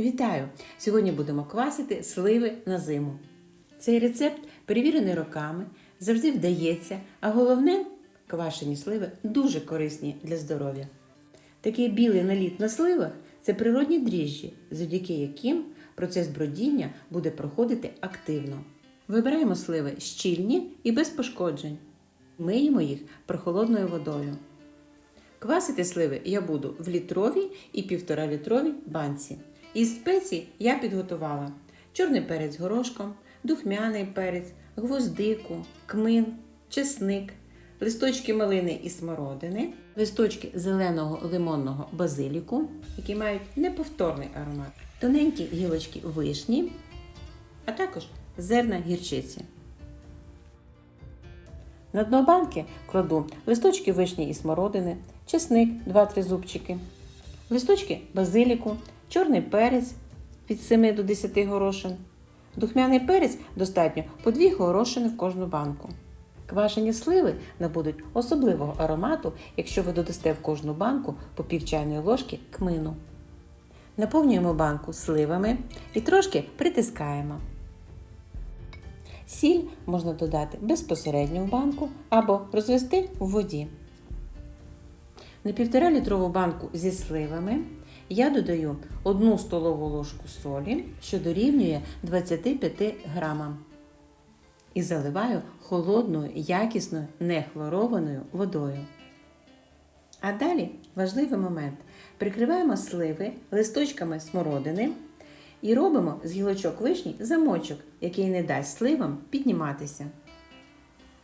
Вітаю! Сьогодні будемо квасити сливи на зиму. Цей рецепт перевірений роками, завжди вдається, а головне, квашені сливи дуже корисні для здоров'я. Такий білий наліт на сливах це природні дріжджі, завдяки яким процес бродіння буде проходити активно. Вибираємо сливи щільні і без пошкоджень. Миємо їх прохолодною водою. Квасити сливи я буду в літровій і півторалітровій банці. Із спецій я підготувала чорний перець горошком, духмяний перець, гвоздику, кмин, чесник, листочки малини і смородини, листочки зеленого лимонного базиліку, які мають неповторний аромат, тоненькі гілочки вишні, а також зерна гірчиці. На дно банки кладу листочки вишні і смородини, чесник 2-3 зубчики, листочки базиліку, чорний перець від 7 до 10 горошин. Духмяний перець достатньо по 2 горошини в кожну банку. Квашені сливи набудуть особливого аромату, якщо ви додасте в кожну банку по пів чайної ложки кмину. Наповнюємо банку сливами і трошки притискаємо. Сіль можна додати безпосередньо в банку або розвести в воді. На 1,5 літрову банку зі сливами я додаю 1 столову ложку солі, що дорівнює 25 грамам. І заливаю холодною, якісною, нехлорованою водою. А далі важливий момент. Прикриваємо сливи листочками смородини і робимо з гілочок вишні замочок, який не дасть сливам підніматися.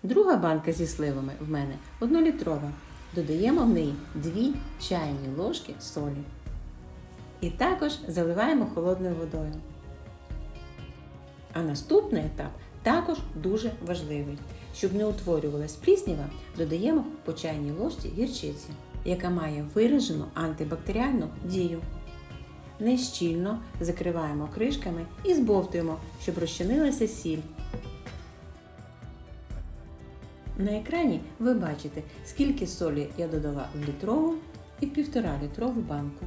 Друга банка зі сливами в мене 1 літрова. Додаємо в неї 2 чайні ложки солі. І також заливаємо холодною водою. А наступний етап також дуже важливий. Щоб не утворювалась пліснява, додаємо по чайній ложці гірчиці, яка має виражену антибактеріальну дію. Нещільно закриваємо кришками і збовтуємо, щоб розчинилася сіль. На екрані ви бачите, скільки солі я додала в літрову і в півтора літрову банку.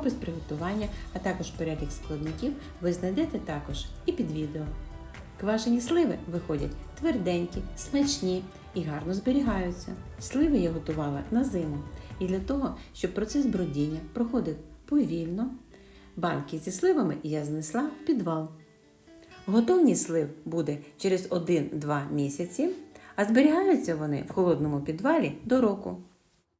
Опис приготування, а також перелік складників ви знайдете також і під відео. Квашені сливи виходять тверденькі, смачні і гарно зберігаються. Сливи я готувала на зиму. І для того, щоб процес бродіння проходив повільно, банки зі сливами я знесла в підвал. Готовність слив буде через 1-2 місяці, а зберігаються вони в холодному підвалі до року.